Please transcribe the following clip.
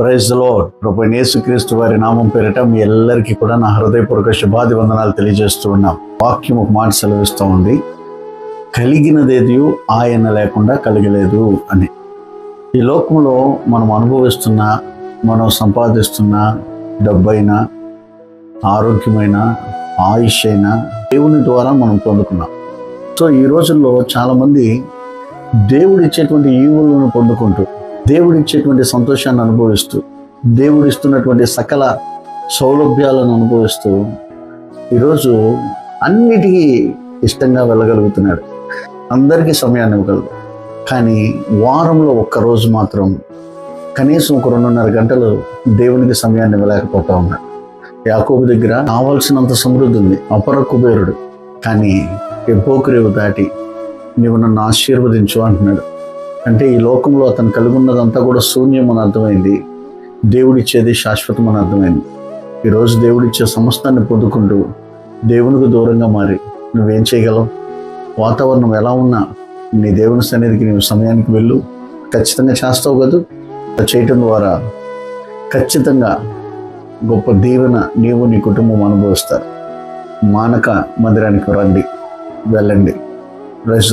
ప్రైజ్లో ప్రభు యేసుక్రీస్తు వారి నామం పేరిట మీ అందరికీ కూడా నా హృదయపూర్వక శుభాభివందనాలు తెలియజేస్తూ ఉన్నాం. వాక్యం ఒక మాట సెలవిస్తూ ఉంది. కలిగినదేది ఆయన లేకుండా కలిగలేదు అని. ఈ లోకంలో మనం అనుభవిస్తున్న మనం సంపాదిస్తున్న డబ్బైనా ఆరోగ్యమైన ఆయుష్ అయినా దేవుని ద్వారా మనం పొందుకున్నాం. సో ఈ రోజుల్లో చాలామంది దేవుడు ఇచ్చేటువంటి ఈవులను పొందుకుంటూ దేవుడిచ్చేటువంటి సంతోషాన్ని అనుభవిస్తూ దేవుడిస్తున్నటువంటి సకల సౌలభ్యాలను అనుభవిస్తూ ఈరోజు అన్నిటికీ ఇష్టంగా వెళ్ళగలుగుతున్నాడు. అందరికీ సమయాన్ని ఇవ్వగలడు. కానీ వారంలో ఒక్కరోజు మాత్రం కనీసం ఒక రెండున్నర గంటలు దేవునికి సమయాన్ని ఇవ్వలేకపోతా ఉన్నాడు. యాకోబు దగ్గర కావాల్సినంత సమృద్ధి ఉంది అపర కుబేరుడు. కానీ ఎబ్బోకురేవు దాటి నీవు నన్ను ఆశీర్వదించు అంటున్నాడు. అంటే ఈ లోకంలో అతను కలిగి ఉన్నదంతా కూడా శూన్యం అని అర్థమైంది. దేవుడిచ్చేది శాశ్వతం అని అర్థమైంది. ఈరోజు దేవుడిచ్చే సమస్తాన్ని పొందుకుంటూ దేవునికి దూరంగా మారి నువ్వేం చేయగలవు? వాతావరణం ఎలా ఉన్నా నీ దేవుని సన్నిధికి నీవు సమయానికి వెళ్ళు. ఖచ్చితంగా చేస్తావు కదా? చేయటం ద్వారా ఖచ్చితంగా గొప్ప దీవెన నీవు నీ కుటుంబం అనుభవిస్తారు. మానక మందిరానికి రండి. వెళ్ళండి. ప్రైజ్